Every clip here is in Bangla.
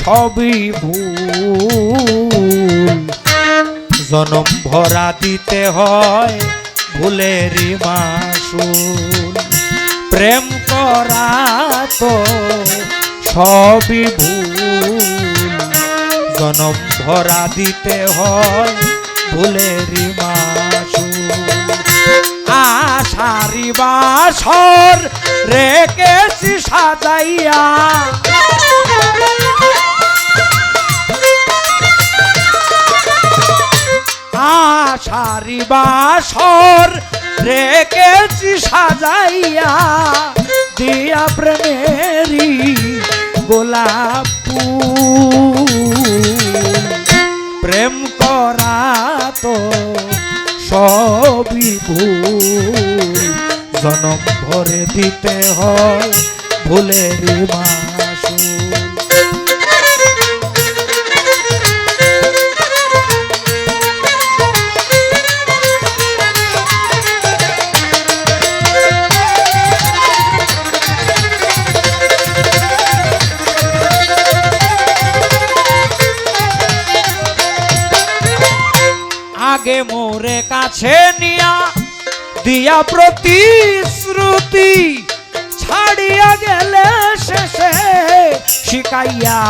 সবই ভুল। জনম ভরা দিতে হয় ভুলের মাসুল। প্রেম করা তো সবই ভুল। জনম ভরা দিতে হয় ভুলের মাসুল। আশারি বাসর রেখেছি সাজাইয়া। আশারি বাসর রেখেছি সাজাইয়া, দিয়া প্রেমেরি গোলাপ। প্রেম করা তো সবই ভুল, জনম ভরে দিতে হয় ভুলের মাসুল আগে মোরে কাছে নিয়া দিয়া প্রতিশ্রুতি ছাড়িয়া গেলে শেষে শিকাইয়া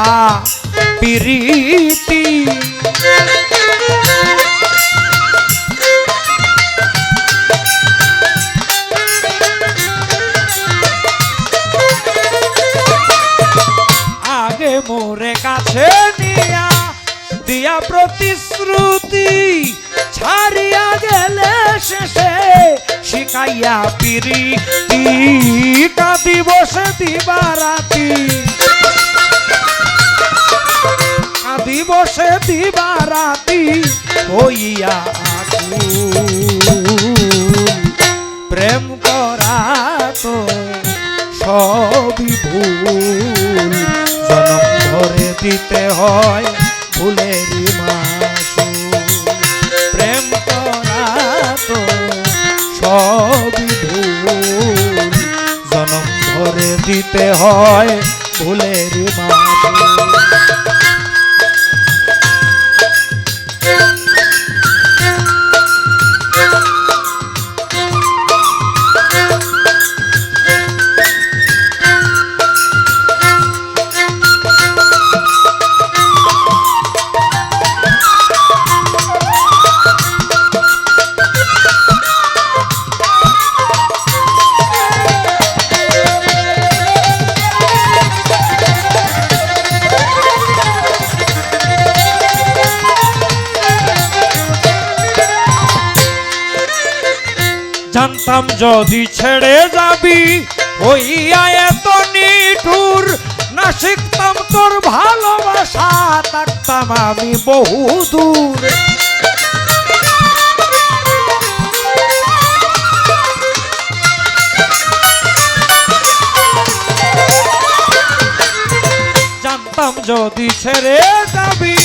পিরিতি। শিখাইয়া পিরি কাঁদি বসে দিবারাতি। কাঁদি বসে দিবারাতি হইয়া প্রেম করা তো সবই ভুল। জনম ধরে দিতে হয় ভুলের ধরে দিতে হয় ভুলের মাসুল জানতাম যদি ছেড়ে যাবি, হইয়া এত নিঠুর। না শিখতাম তোর ভালোবাসা, থাকতাম আমি বহু দূর। জানতাম যদি ছেড়ে যাবি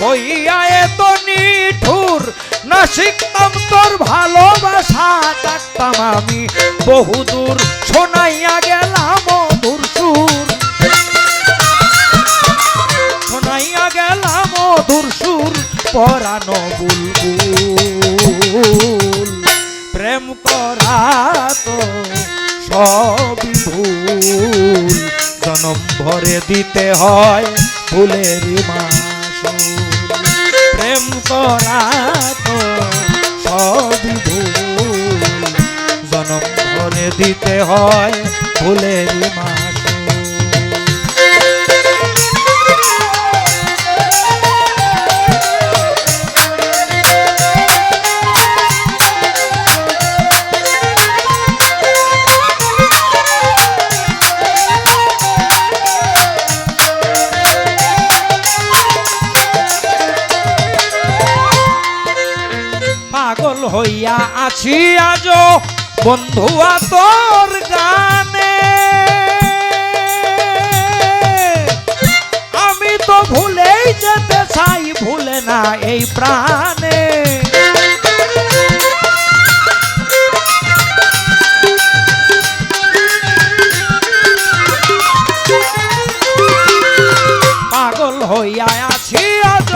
হইয়া এত নিঠুর না শিখতাম তোর ভালোবাসা থাকতাম আমি। বহুদূর শোনাইয়া গেলাম মধুর সুর। শোনাইয়া গেলাম মধুর সুর, পরানো বুলবুল। প্রেম করা তো সবই ভুল। জনম ভরে দিতে হয় ফুলের প্রেম করা তো সবই ভুল। জনম ভরে দিতে হয় ভুলের মাসুল হইয়া আছি আজ বন্ধুয়া তোর গানে। আমি তো ভুলেই যেতে চাই, ভুলে না এই প্রাণে। পাগল হইয়া আছি আজ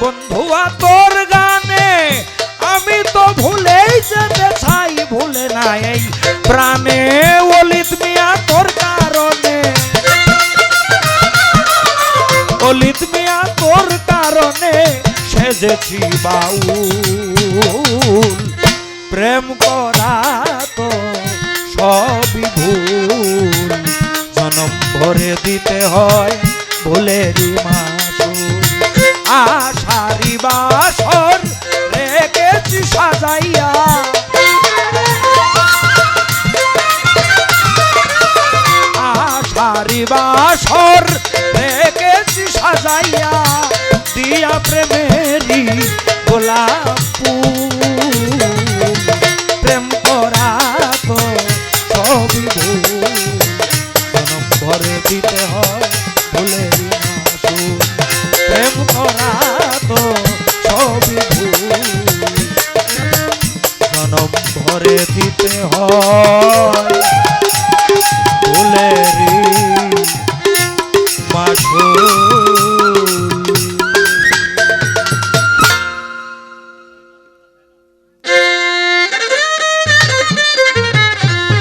বন্ধুয়া সবই ভুল। জনম ভরে দিতে হয় ভুলেরই মাসুল আশারি বাসর রেখেছি সাজাইয়া। আশারি বাসর রেখেছি সাজাইয়া। দিয়া প্রেমেরি গোলাপ ফুল।